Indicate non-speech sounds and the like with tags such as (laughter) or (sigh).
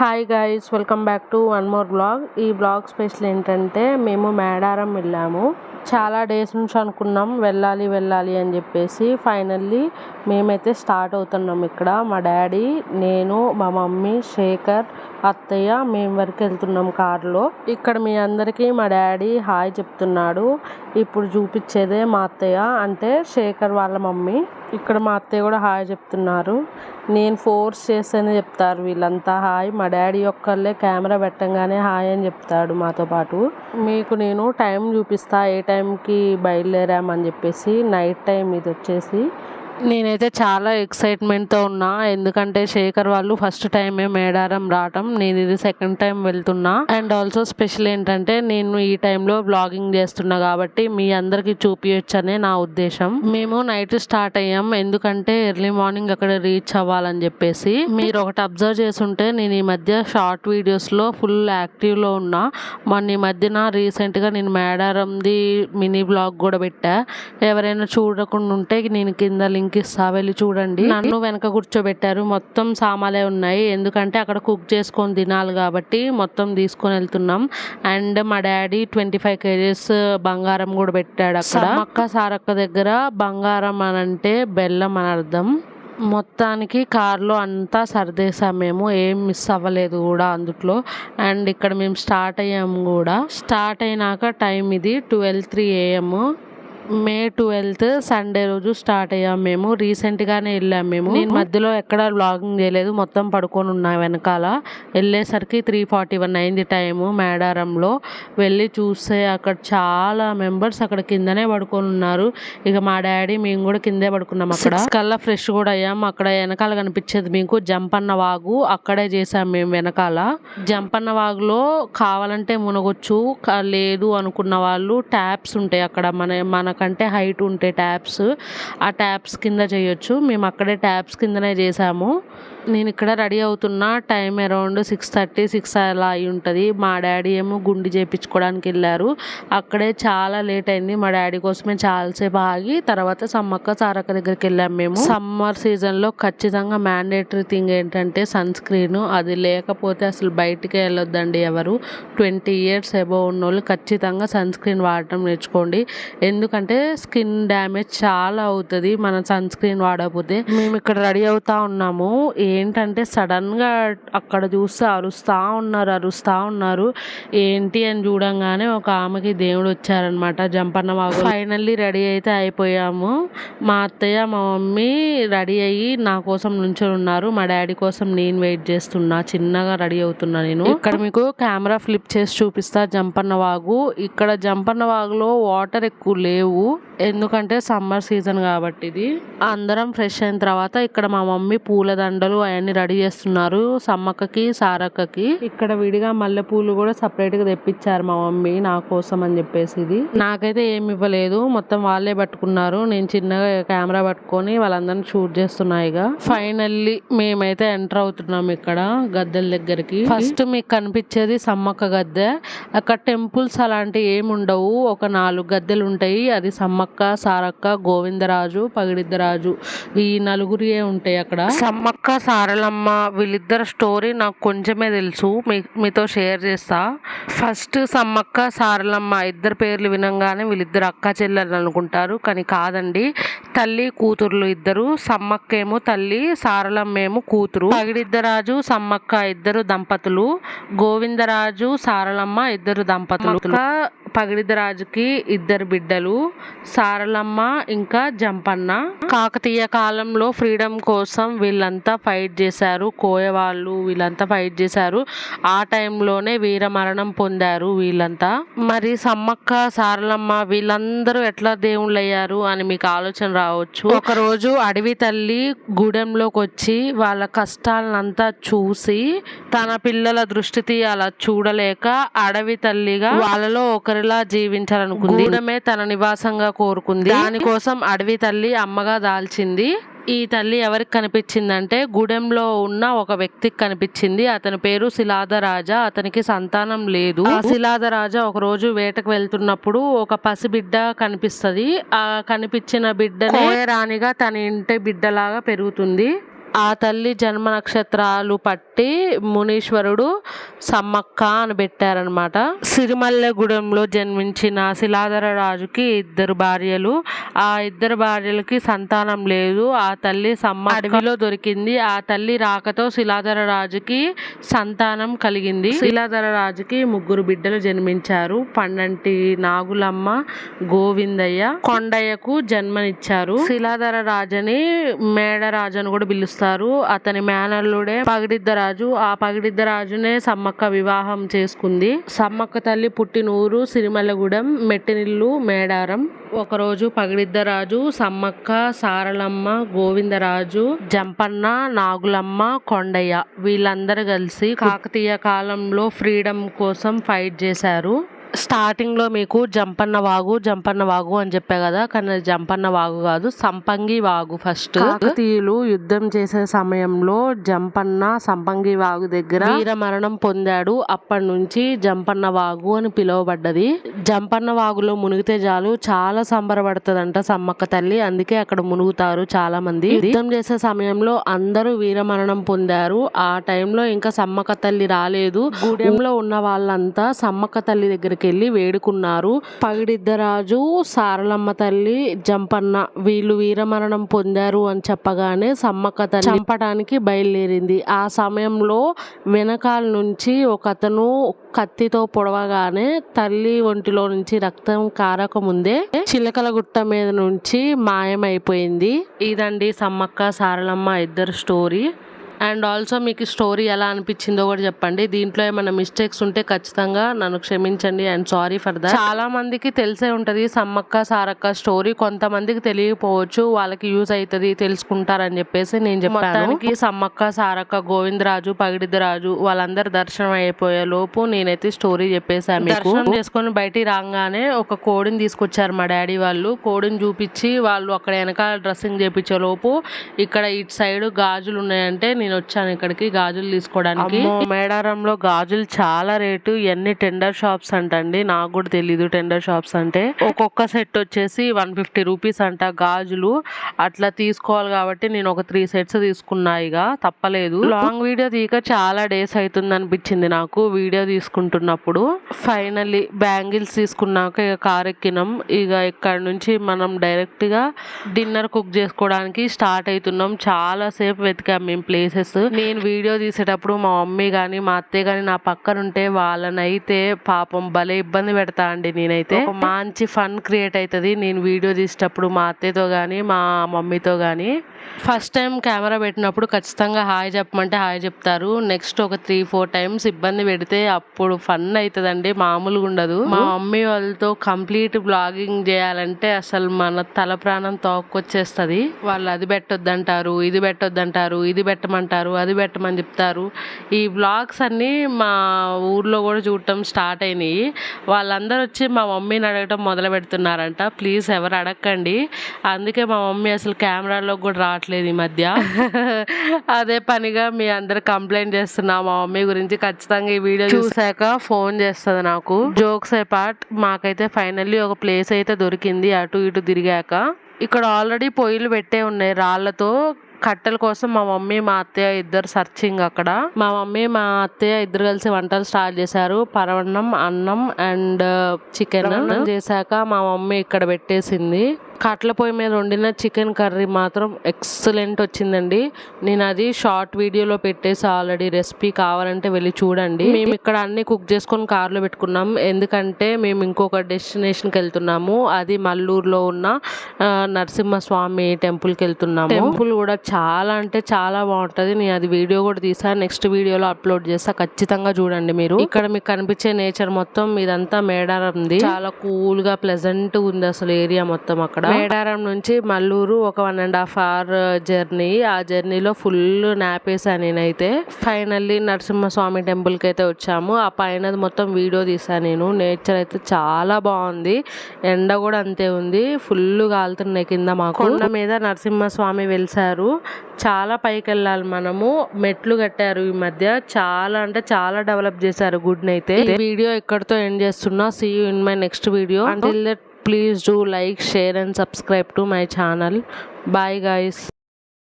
Hi guys welcome back to one more blog ఈ blog special ఏంటంటే మేము మేడారం వెళ్ళాము. చాలా డేస్ నుంచి అనుకున్నాం వెళ్ళాలి వెళ్ళాలి అని చెప్పేసి. ఫైనల్లీ మేమైతే స్టార్ట్ అవుతున్నాం ఇక్కడ. మా డాడీ నేను మా మమ్మీ శేఖర్ అత్తయ్య మేము వరకు వెళ్తున్నాం కారులో ఇక్కడ మీ అందరికీ మా డాడీ హాయ్ చెప్తున్నాడు. ఇప్పుడు చూపించేదే మా అత్తయ్య అంటే శేఖర్ వాళ్ళ మమ్మీ. ఇక్కడ మా అత్తయ్య కూడా హాయ్ చెప్తున్నారు. నేను ఫోర్స్ చేస్తేనే చెప్తారు వీళ్ళంతా. హాయ్ మా డాడీ ఒక్కళ్ళే కెమెరా పెట్టంగానే హాయ్ అని చెప్తాడు మాతో పాటు. మీకు నేను టైం చూపిస్తా ఏ టైంకి బయలుదేరామని చెప్పేసి నైట్ టైం ఇది వచ్చేసి నేనైతే చాలా ఎక్సైట్మెంట్తో ఉన్నా. ఎందుకంటే శేఖర్ వాళ్ళు ఫస్ట్ టైమే మేడారం రావటం నేను ఇది సెకండ్ టైం వెళ్తున్నా. అండ్ ఆల్సో స్పెషల్ ఏంటంటే నేను ఈ టైంలో బ్లాగింగ్ చేస్తున్నా కాబట్టి మీ అందరికీ చూపించనే నా ఉద్దేశం. మేము నైట్ స్టార్ట్ అయ్యాం ఎందుకంటే ఎర్లీ మార్నింగ్ అక్కడ రీచ్ అవ్వాలని చెప్పేసి. మీరు ఒకటి అబ్జర్వ్ చేస్తుంటే నేను ఈ మధ్య షార్ట్ వీడియోస్లో ఫుల్ యాక్టివ్లో ఉన్నా. మొన్న ఈ మధ్యన రీసెంట్గా నేను మేడారంది మినీ బ్లాగ్ కూడా పెట్టా. ఎవరైనా చూడకుండా ఉంటే నేను కింద లింక్ ఇస్తా వెళ్ళి చూడండి. నన్ను వెనక కూర్చోబెట్టారు. మొత్తం సామాలే ఉన్నాయి. ఎందుకంటే అక్కడ కుక్ చేసుకొని తినాలి కాబట్టి మొత్తం తీసుకొని వెళ్తున్నాం. అండ్ మా డాడీ ట్వంటీ ఫైవ్ కేజీస్ బంగారం కూడా పెట్టాడు అక్కడ. అక్క సారక్క దగ్గర బంగారం అని అంటే బెల్లం అని అర్థం. మొత్తానికి కార్లో అంతా సర్దేశాం మేము. ఏం మిస్ అవ్వలేదు కూడా అందుట్లో. అండ్ ఇక్కడ మేము స్టార్ట్ అయ్యాము కూడా. స్టార్ట్ అయినాక టైం ఇది twelve three AM. May twelfth Sunday రోజు స్టార్ట్ అయ్యాం మేము. రీసెంట్గానే వెళ్ళాం మేము. నేను మధ్యలో ఎక్కడ బ్లాగింగ్ చేయలేదు. మొత్తం పడుకొని ఉన్నా వెనకాల. వెళ్ళేసరికి త్రీ ఫార్టీ వన్ అయింది టైము మేడారంలో. వెళ్ళి చూస్తే అక్కడ చాలా మెంబర్స్ అక్కడ కిందనే పడుకొని ఉన్నారు. ఇక మా డాడీ మేము కూడా కిందే పడుకున్నాం అక్కడ. కల్లా ఫ్రెష్ కూడా అయ్యాం. అక్కడ వెనకాల కనిపించేది మీకు జంపన్న వాగు. అక్కడే చేసాం మేము వెనకాల. జంపన్న వాగులో కావాలంటే మునగొచ్చు. లేదు అనుకున్న వాళ్ళు ట్యాప్స్ ఉంటాయి అక్కడ. మన కంటే హైట్ ఉంటే ట్యాప్స్ ఆ ట్యాప్స్ కింద చేయొచ్చు. మేము అక్కడే ట్యాప్స్ కిందనే చేసాము. నేను ఇక్కడ రెడీ అవుతున్నా time around six thirty six అలా అయి ఉంటుంది. మా డాడీ ఏమో గుండి చేయించుకోవడానికి వెళ్ళారు. అక్కడే చాలా లేట్ అయింది. మా డాడీ కోసమే చాలాసేపు ఆగి తర్వాత సమ్మక్క సారక్క దగ్గరికి వెళ్ళాం మేము. సమ్మర్ సీజన్లో ఖచ్చితంగా మ్యాండేటరీ థింగ్ ఏంటంటే సన్ స్క్రీన్. అది లేకపోతే అసలు బయటికి వెళ్ళొద్దండి ఎవరు. ట్వంటీ ఇయర్స్ అబోవ్ ఉన్న వాళ్ళు ఖచ్చితంగా సన్ స్క్రీన్ వాడటం నేర్చుకోండి. ఎందుకంటే స్కిన్ డ్యామేజ్ చాలా అవుతుంది మనం సన్ స్క్రీన్ వాడకపోతే. మేము ఇక్కడ రెడీ అవుతా ఉన్నాము. ఏ ఏంటంటే సడన్గా అక్కడ చూస్తే అరుస్తూ ఉన్నారు అరుస్తూ ఉన్నారు. ఏంటి అని చూడంగానే ఒక ఆమెకి దేవుడు వచ్చారనమాట జంపన్న వాగు ఫైనల్లీ రెడీ అయితే అయిపోయాము. మా అత్తయ్య మా మమ్మీ రెడీ అయ్యి నా కోసం నుంచొని ఉన్నారు. మా డాడీ కోసం నేను వెయిట్ చేస్తున్నా. చిన్నగా రెడీ అవుతున్నా నేను. ఇక్కడ మీకు కెమెరా ఫ్లిప్ చేసి చూపిస్తా జంపన్న వాగు. ఇక్కడ జంపన్న వాగులో వాటర్ ఎక్కువ లేవు. ఎందుకంటే సమ్మర్ సీజన్ కాబట్టి ఇది. అందరం ఫ్రెష్ అయిన తర్వాత ఇక్కడ మా మమ్మీ పూల దండలు అవన్నీ రెడీ చేస్తున్నారు సమ్మక్కకి సారక్కకి. ఇక్కడ విడిగా మల్లె పూలు కూడా సపరేట్గా తెప్పించారు మా మమ్మీ నా కోసం అని చెప్పేసి ఇది. నాకైతే ఏమి ఇవ్వలేదు. మొత్తం వాళ్ళే పట్టుకున్నారు. నేను చిన్నగా కెమెరా పట్టుకొని వాళ్ళందరిని షూట్ చేస్తున్నా ఇక. ఫైనల్లీ మేమైతే ఎంటర్ అవుతున్నాం ఇక్కడ గద్దెల దగ్గరికి. ఫస్ట్ మీకు కనిపించేది సమ్మక్క గద్దె. అక్కడ టెంపుల్స్ అలాంటివి ఏమి ఉండవు. ఒక నాలుగు గద్దెలు ఉంటాయి. అది సమ్మక్క సారక్క గోవిందరాజు పగిడిద్దరాజు. ఈ నలుగురియే ఉంటాయి అక్కడ. సమ్మక్క సారలమ్మ వీళ్ళిద్దరు స్టోరీ నాకు కొంచెమే తెలుసు. మీ మీతో షేర్ చేస్తా. ఫస్ట్ సమ్మక్క సారలమ్మ ఇద్దరు పేర్లు వినంగానే వీళ్ళిద్దరు అక్క చెల్లెలు అనుకుంటారు. కానీ కాదండి తల్లి కూతుర్లు ఇద్దరు. సమ్మక్క ఏమో తల్లి సారలమ్మ ఏమో కూతురు. పగిడిద్దరాజు సమ్మక్క ఇద్దరు దంపతులు. గోవిందరాజు సారలమ్మ ఇద్దరు దంపతులు. పగిడిదరాజుకి ఇద్దరు బిడ్డలు సారలమ్మ ఇంకా జంపన్న. కాకతీయ కాలంలో ఫ్రీడమ్ కోసం వీళ్ళంతా ఫైట్ చేశారు. కోయవాళ్ళు వీళ్ళంతా ఫైట్ చేశారు. ఆ టైంలోనే వీర మరణం పొందారు వీళ్ళంతా. మరి సమ్మక్క సారలమ్మ వీళ్ళందరూ ఎట్లా దేవుళ్ళు అయ్యారు అని మీకు ఆలోచన రావచ్చు. ఒకరోజు అడవి తల్లి గూడెంలోకి వచ్చి వాళ్ళ కష్టాలనంతా చూసి తన పిల్లల దృష్టి అలా చూడలేక అడవి తల్లిగా వాళ్ళలో ఒకరి ఒకరిలా జీవించాలనుకుంది. గూడెమే తన నివాసంగా కోరుకుంది. దానికోసం అడవి తల్లి అమ్మగా దాల్చింది. ఈ తల్లి ఎవరికి కనిపించిందంటే గూడెంలో ఉన్న ఒక వ్యక్తికి కనిపించింది. అతని పేరు శిలాదరాజా. అతనికి సంతానం లేదు. ఆ శిలాదరాజా ఒక రోజు వేటకు వెళ్తున్నప్పుడు ఒక పసిబిడ్డ కనిపిస్తది. ఆ కనిపించిన బిడ్డనే రాణిగా తన ఇంటి బిడ్డలాగా పెరుగుతుంది. ఆ తల్లి జన్మ నక్షత్రాలు పట్టి మునీశ్వరుడు సమ్మక్క అని పెట్టారనమాట సిరిమల్లెగూడెంలో జన్మించిన శిలాధర రాజుకి ఇద్దరు భార్యలు. ఆ ఇద్దరు భార్యలకి సంతానం లేదు. ఆ తల్లి సమ్మ అడవిలో దొరికింది. ఆ తల్లి రాకతో శిలాధర రాజుకి సంతానం కలిగింది. శిలాధర రాజుకి ముగ్గురు బిడ్డలు జన్మించారు. పండంటి నాగులమ్మ గోవిందయ్య కొండయ్యకు జన్మనిచ్చారు. శిలాధర రాజని మేడరాజు అని కూడా పిలుస్తారు. అతని మేనల్లుడే పగిడిద్దరాజు ఆ పగిడిద్దరాజునే సమ్మక్క వివాహం చేసుకుంది. సమ్మక్క తల్లి పుట్టిన ఊరు సిరిమల్లగూడెం మెట్టినిల్లు మేడారం. ఒకరోజు పగిడిద్దరాజు సమ్మక్క సారలమ్మ గోవిందరాజు జంపన్న నాగులమ్మ కొండయ్య వీళ్ళందరూ కలిసి కాకతీయ కాలంలో ఫ్రీడమ్ కోసం ఫైట్ చేశారు. స్టార్టింగ్లో మీకు జంపన్న వాగు జంపన్న వాగు అని చెప్పా కదా కానీ అది జంపన్న వాగు కాదు సంపంగి వాగు ఫస్ట్. కాకతీయులు యుద్ధం చేసే సమయంలో జంపన్న సంపంగి వాగు దగ్గర వీర మరణం పొందాడు. అప్పటి నుంచి జంపన్న వాగు అని పిలువబడ్డది. జంపన్న వాగులో మునిగితే చాలు చాలా సంబరపడుతుందంట సమ్మక్క తల్లి. అందుకే అక్కడ మునుగుతారు చాలా మంది యుద్ధం చేసే సమయంలో అందరూ వీర మరణం పొందారు. ఆ టైంలో ఇంకా సమ్మక్క తల్లి రాలేదు. గూడెంలో ఉన్న వాళ్ళంతా సమ్మక్క తల్లి దగ్గరికి వెళ్ళి వేడుకున్నారు. పగిడిద్దరాజు సారలమ్మ తల్లి జంపన్న వీళ్ళు వీరమరణం పొందారు అని చెప్పగానే సమ్మక్క తల్లి చంపడానికి బయలుదేరింది. ఆ సమయంలో వెనకాల నుంచి ఒక అతను కత్తితో పొడవగానే తల్లి ఒంటిలో నుంచి రక్తం కారక ముందే చిలకల గుట్ట మీద నుంచి మాయమైపోయింది. ఇదండి సమ్మక్క సారలమ్మ ఇద్దరు స్టోరీ. అండ్ ఆల్సో మీకు స్టోరీ ఎలా అనిపించిందో కూడా చెప్పండి. దీంట్లో ఏమైనా మిస్టేక్స్ ఉంటే ఖచ్చితంగా నన్ను క్షమించండి అండ్ సారీ ఫర్ దట్. చాలా మందికి తెలిసే ఉంటది సమ్మక్క సారక్క స్టోరీ కొంతమందికి తెలియకపోవచ్చు వాళ్ళకి యూజ్ అవుతుంది తెలుసుకుంటారని చెప్పేసి నేను చెప్పాను. సమ్మక్క సారక్క గోవిందరాజు పగిడిద్దరాజు వాళ్ళందరు దర్శనం అయిపోయే లోపు నేనైతే స్టోరీ చెప్పేశాను మీకు. దర్శనం చేసుకొని బయటికి రాగానే ఒక కోడిని తీసుకొచ్చారు మా డాడీ వాళ్ళు. కోడిని చూపించి వాళ్ళు అక్కడ వెనకాల డ్రెస్సింగ్ చేపించే లోపు ఇక్కడ ఇటు సైడ్ గాజులు ఉన్నాయంటే నేను నేను వచ్చాను ఇక్కడికి గాజులు తీసుకోవడానికి. మేడారంలో గాజులు చాలా రేటు. ఇవన్నీ టెండర్ షాప్స్ అంటండి. నాకు కూడా తెలీదు టెండర్ షాప్స్ అంటే. ఒక్కొక్క సెట్ వచ్చేసి వన్ ఫిఫ్టీ రూపీస్ అంట గాజులు. అట్లా తీసుకోవాలి కాబట్టి నేను ఒక త్రీ సెట్స్ తీసుకున్నా ఇక. తప్పలేదు. లాంగ్ వీడియో తీయక చాలా డేస్ అవుతుంది అనిపించింది నాకు వీడియో తీసుకుంటున్నప్పుడు. ఫైనల్లీ బ్యాంగిల్స్ తీసుకున్నాక ఇక కార్ ఎక్కినాం. ఇక ఇక్కడ నుంచి మనం డైరెక్ట్గా డిన్నర్ కుక్ చేసుకోవడానికి స్టార్ట్ అవుతున్నాం చాలాసేపు వెతికాం మేము ప్లేసెస్ నేను వీడియో తీసేటప్పుడు మా మమ్మీ కానీ మా అత్తయ్య కానీ నా పక్కన ఉంటే వాళ్ళనైతే పాపం భలే ఇబ్బంది పెడతా అండి నేనైతే మంచి ఫన్ క్రియేట్ అవుతుంది నేను వీడియో తీసేటప్పుడు మా అత్తయ్యతో కానీ మా మమ్మీతో కానీ ఫస్ట్ టైం కెమెరా పెట్టినప్పుడు ఖచ్చితంగా హాయ్ చెప్పమంటే హాయ్ చెప్తారు. నెక్స్ట్ ఒక త్రీ ఫోర్ టైమ్స్ ఇబ్బంది పెడితే అప్పుడు ఫన్ అవుతుందండి మామూలుగా ఉండదు. మా మమ్మీ వాళ్ళతో కంప్లీట్ బ్లాగింగ్ చేయాలంటే అసలు మన తల ప్రాణం తోక్కొచ్చేస్తుంది. వాళ్ళు అది పెట్టొద్దంటారు ఇది పెట్టొద్దంటారు ఇది పెట్టమంటారు. అది పెట్టమని చెప్తారు. ఈ బ్లాగ్స్ అన్నీ మా ఊర్లో కూడా చూడటం స్టార్ట్ అయినాయి. వాళ్ళందరూ వచ్చి మా మమ్మీని అడగటం మొదలు పెడుతున్నారంట. ప్లీజ్ ఎవరు అడగండి అందుకే మా మమ్మీ అసలు కెమెరాలో కూడా రావట్లేదు ఈ మధ్య. (laughs) అదే పనిగా మీ అందరు కంప్లైంట్ చేస్తున్నా. మా మమ్మీ గురించి ఖచ్చితంగా ఈ వీడియో చూసాక ఫోన్ చేస్తుంది నాకు. జోక్స్ ఏ పార్ట్ మాకైతే ఫైనల్లీ ఒక ప్లేస్ అయితే దొరికింది అటు ఇటు తిరిగాక. ఇక్కడ ఆల్రెడీ పొయ్యిలు పెట్టే ఉన్నాయి రాళ్ళతో. కట్టెల కోసం మా మమ్మీ మా అత్తయ్య ఇద్దరు సర్చింగ్ అక్కడ. మా మమ్మీ మా అత్తయ్య ఇద్దరు కలిసి వంటలు స్టార్ట్ చేశారు. పరవన్నం అన్నం అండ్ చికెన్ చేశాక మా మమ్మీ ఇక్కడ పెట్టేసింది. కట్ల పొయ్యి మీద వండిన చికెన్ కర్రీ మాత్రం ఎక్సలెంట్ వచ్చిందండి. నేను అది షార్ట్ వీడియోలో పెట్టేసి ఆల్రెడీ రెసిపీ కావాలంటే వెళ్ళి చూడండి. మేము ఇక్కడ అన్ని కుక్ చేసుకొని కార్లో పెట్టుకున్నాం. ఎందుకంటే మేము ఇంకొక డెస్టినేషన్కి వెళ్తున్నాము. అది మల్లూరులో ఉన్న నరసింహస్వామి టెంపుల్కి వెళ్తున్నాము. టెంపుల్ కూడా చాలా అంటే చాలా బాగుంటది. నేను అది వీడియో కూడా తీసాను నెక్స్ట్ వీడియోలో అప్లోడ్ చేస్తా. ఖచ్చితంగా చూడండి మీరు. ఇక్కడ మీకు కనిపించే నేచర్ మొత్తం ఇదంతా మేడారంది. చాలా కూల్గా ప్లెజెంట్ ఉంది అసలు ఏరియా మొత్తం అక్కడ. మేడారం నుంచి మల్లూరు ఒక one and half hour journey ఆ జర్నీలో ఫుల్ నాపేసాను నేనైతే. ఫైనల్లీ నరసింహస్వామి టెంపుల్కి అయితే వచ్చాము. ఆ పైన మొత్తం వీడియో తీసాను నేను. నేచర్ అయితే చాలా బాగుంది. ఎండ కూడా అంతే ఉంది. ఫుల్ కాలుతున్నాయి కింద మాకు. కొండ మీద నరసింహస్వామి వెలిసారు చాలా పైకి వెళ్ళాలి మనము. మెట్లు కట్టారు ఈ మధ్య. చాలా అంటే చాలా డెవలప్ చేశారు గుడిని అయితే ఈ వీడియో ఇక్కడితో ఎండ్ చేస్తున్నా. See you in my next video until please do like share and subscribe to my channel. Bye guys.